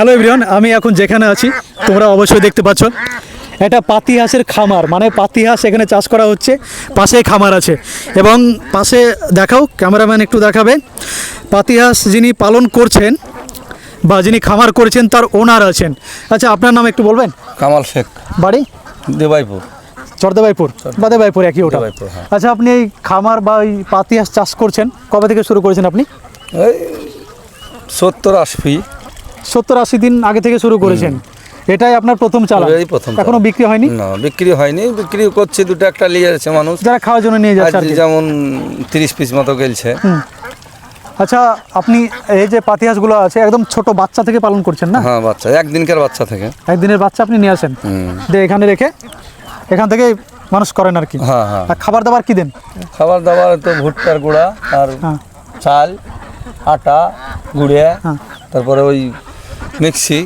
Hello everyone আমি এখন যেখানে আছি তোমরা অবশ্যই দেখতে পাচ্ছ। এটা পাতি হাঁসের খামার মানে পাতি হাঁস এখানে চাষ করা হচ্ছে পাশে খামার আছে। এবং পাশে দেখাও ক্যামেরাম্যান একটু দেখাবে। পাতি হাঁস যিনি পালন করছেন বা যিনি খামার করেছেন তার ওনার আছেন। আচ্ছা আপনার নাম একটু বলবেন? কামাল শেখ। বাড়ি? দেবাইপুর। চরদেবাইপুর। বা দেবাইপুর একই ওটা। হ্যাঁ। আচ্ছা আপনি এই খামার বা এই পাতি হাঁস চাষ করছেন কবে থেকে শুরু করেছেন আপনি? সত্তর আশি। সত্তর আশি দিন আগে থেকে শুরু করেছেন। এটাই আপনার প্রথম চালা এই প্রথম এখনও বিক্রি হয়নি? না বিক্রি হয়নি। বিক্রি করছে দুটো একটা নিয়ে যাচ্ছে মানুষ। যারা খাওয়ার জন্য নিয়ে যাচ্ছে যেমন তিরিশ পিস মতো গেলছে। আচ্ছা আপনি এই যে পাতি হাঁসগুলো আছে একদম ছোট বাচ্চা থেকে পালন করছেন না? হ্যাঁ বাচ্চা। একদিনকার বাচ্চা থেকে। একদিনের বাচ্চা আপনি নিয়ে আসেন। দিয়ে এখানে রেখে এখান থেকে মানুষ করেন আর কি। হ্যাঁ হ্যাঁ। খাবার দাবার কি দেন? খাবার দাবার তো ভুট্টার গুঁড়া আর হ্যাঁ। চাল আটা গুঁড়িয়া হ্যাঁ। তারপরে ওই মিক্সি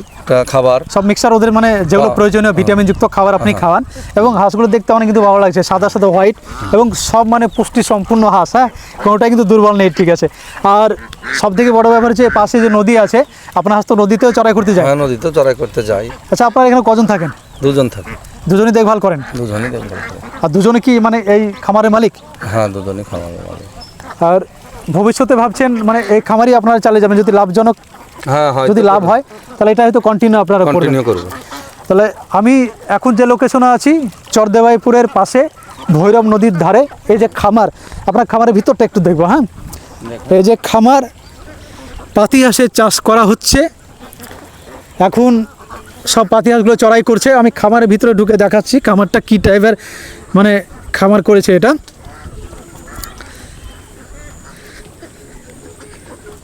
খাবার। সব মিক্সার ওদের মানে যেগুলো হ্যাঁ, প্রয়োজনীয় ভিটামিন যুক্ত খাবার আপনি খাওয়ান এবং হাঁসগুলো দেখতে অনেক কিন্তু ভালো লাগছে সাদা সাদা হোয়াইট এবং সব মানে পুষ্টি সম্পূর্ণ হাঁস হ্যাঁ? কোনোটাই কিন্তু দুর্বল নেই ঠিক আছে। আর সব থেকে বড় ব্যাপার হচ্ছে পাশে যে নদী আছে আপনার হাঁস তো নদীতেও চড়াই করতে যায়। হ্যাঁ নদীতে চড়াই করতে যাই আচ্ছা আপনারা এখানে কজন থাকেন? দুজন থাকে। দুজনেই দেখভাল করেন? দুজনই দেখভাল করে আর দুজনে কি মানে এই খামারের মালিক? হ্যাঁ দুজনই খাওয়া মালিক। আর ভবিষ্যতে ভাবছেন মানে এই খামারই আপনারা চালিয়ে যাবেন যদি লাভজনক হ্যাঁ হয় যদি লাভ হয় তাহলে এটা হয়তো কন্টিনিউ আপনারা করবেন। কন্টিনিউ করব। তাহলে আমি এখন যে লোকেশনে আছি চরদেবাইপুরের পাশে ভৈরব নদীর ধারে এই যে খামার আপনার খামারের ভিতরটা একটু দেখব হ্যাঁ? এই যে খামার পাতি হাঁসের চাষ করা হচ্ছে। এখন সব পাতি হাঁসগুলো চড়াই করছে আমি খামারের ভিতরে ঢুকে দেখাচ্ছি খামারটা কী টাইপের মানে খামার করেছে এটা।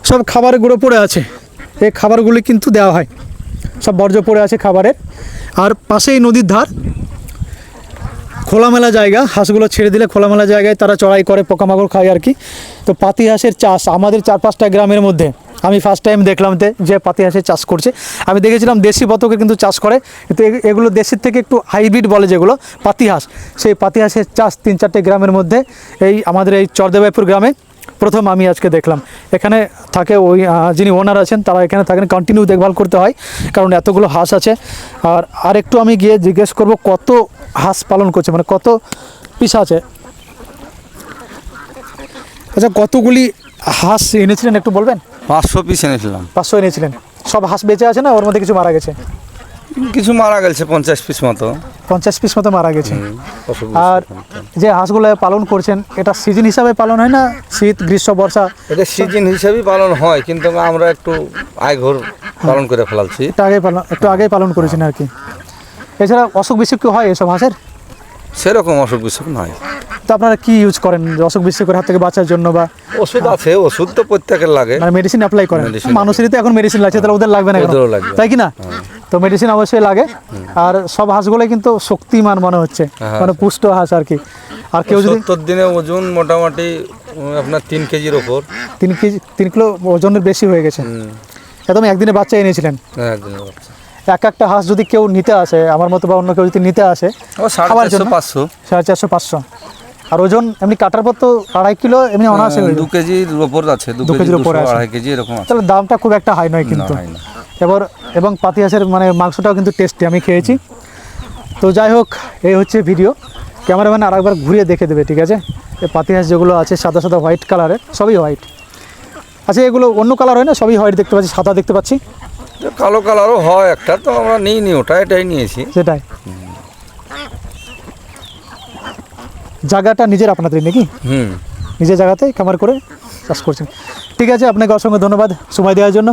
সব খাবারের গুঁড়ো পড়ে আছে। এই খাবারগুলি কিন্তু দেওয়া হয়। সব বর্জ্য পড়ে আছে খাবারের। আর পাশেই নদীর ধার। খোলামেলা জায়গা। হাঁসগুলো ছেড়ে দিলে খোলামেলা জায়গায় তারা চড়াই করে, পোকামাকড় খায় আর কি। তো পাতি হাঁসের চাষ আমাদের চার পাঁচটা গ্রামের মধ্যে। আমি ফার্স্ট টাইম দেখলাম যে পাতি হাঁসের চাষ করছে। আমি দেখেছিলাম দেশি বতকে কিন্তু চাষ করে। কিন্তু এগুলো দেশের থেকে একটু হাইব্রিড বলে যেগুলো, পাতি হাঁস। সেই পাতি হাঁসের চাষ তিন চারটে গ্রামের মধ্যে। এই আমাদের এই চরদেবাইপুর গ্রামে প্রথম আমি আজকে দেখলাম। এখানে থাকে ওই যিনি ওনার আছেন তারা এখানে থাকেন কন্টিনিউ দেখভাল করতে হয় কারণ এতগুলো হাঁস আছে। আর আরেকটু আমি গিয়ে জিজ্ঞেস করব কত হাঁস পালন করছে মানে কত পিস আছে? আচ্ছা কতগুলি হাঁস এনেছিলেন একটু বলবেন? পাঁচশো পিস এনেছিলাম। পাঁচশো এনেছিলেন। সব হাঁস বেঁচে আছে না ওর মধ্যে কিছু মারা গেছে? কিছু মারা গেছে পঞ্চাশ পিস মতো। পঞ্চাশ পিস মতো মারা গেছে। আর যে হাঁসগুলো পালন করছেন এটা সিজন হিসাবে পালন হয় না? শীত গ্রীষ্ম বর্ষা? এটা সিজন হিসেবেই পালন হয় কিন্তু আমরা একটু আয় ঘর পালন করে ফেলাচ্ছি। একটু আগে পালন একটু আগেই পালন করেছেন আর কি। এছাড়া অসুখ বিসুখ কি হয় এসব হাঁসের? সেরকম অসুখ বিসুখ নয় তো আপনারা কি ইউজ করেন অসুখ বিসুখের হাত থেকে বাঁচার জন্য বা ওষুধ আছে ওষুধ তো প্রত্যেকের লাগে। মানে মেডিসিন অ্যাপ্লাই করেন। মানুষেরই তো এখন মেডিসিন লাগছে তাহলে ওদের লাগবে না। তাই কি না? তো মেডিসিন অবশ্যই লাগে। আর সব হাঁসগুলো কিন্তু শক্তিমান মনে হচ্ছে। হ্যাঁ, মানে পুষ্ট হাঁস আর কি। আর কেউ যদি সত্তর দিনে ওজন মোটামুটি আপনার তিন কেজির ওপর। তিন কেজি তিন কিলো ওজনের বেশি হয়ে গেছে। একদম একদিনে বাচ্চা এনেছিলেন। হ্যাঁ, একদিনের বাচ্চা। এক একটা হাঁস যদি কেউ নিতে আসে আমার মতো বা অন্য কেউ যদি নিতে আসে খাবার জন্য? পাঁচশো। সাড়ে চারশো পাঁচশো। আর ওজন এমনি কাটার পর তো আড়াই কিলো এমনি অনায়াসে হয়ে দু কেজির ওপর আছে দু কেজির ওপরে। আড়াই কেজি এরকম আছে। তাহলে দামটা খুব একটা হাই নয় কিন্তু। হয় এবার এবং পাতি হাঁসের মানে মাংসটাও কিন্তু টেস্টি আমি খেয়েছি। তো যাই হোক এই হচ্ছে ভিডিও ক্যামেরাম্যান আর একবার ঘুরিয়ে দেখে দেবে ঠিক আছে? এই পাতি হাঁস যেগুলো আছে সাদা সাদা হোয়াইট কালারের সবই হোয়াইট আচ্ছা এগুলো অন্য কালার হয় না? সবই হোয়াইট দেখতে পাচ্ছি সাদা দেখতে পাচ্ছি? কালো কালারও হয় একটা তো আমরা নিই নি ওটা এটাই নিয়েছি। সেটাই। জায়গাটা নিজের আপনাদের নাকি? হুম। নিজের জায়গাতে খামার করে চাষ করছেন। ঠিক আছে আপনাকে অসংখ্য ধন্যবাদ সময় দেওয়ার জন্য।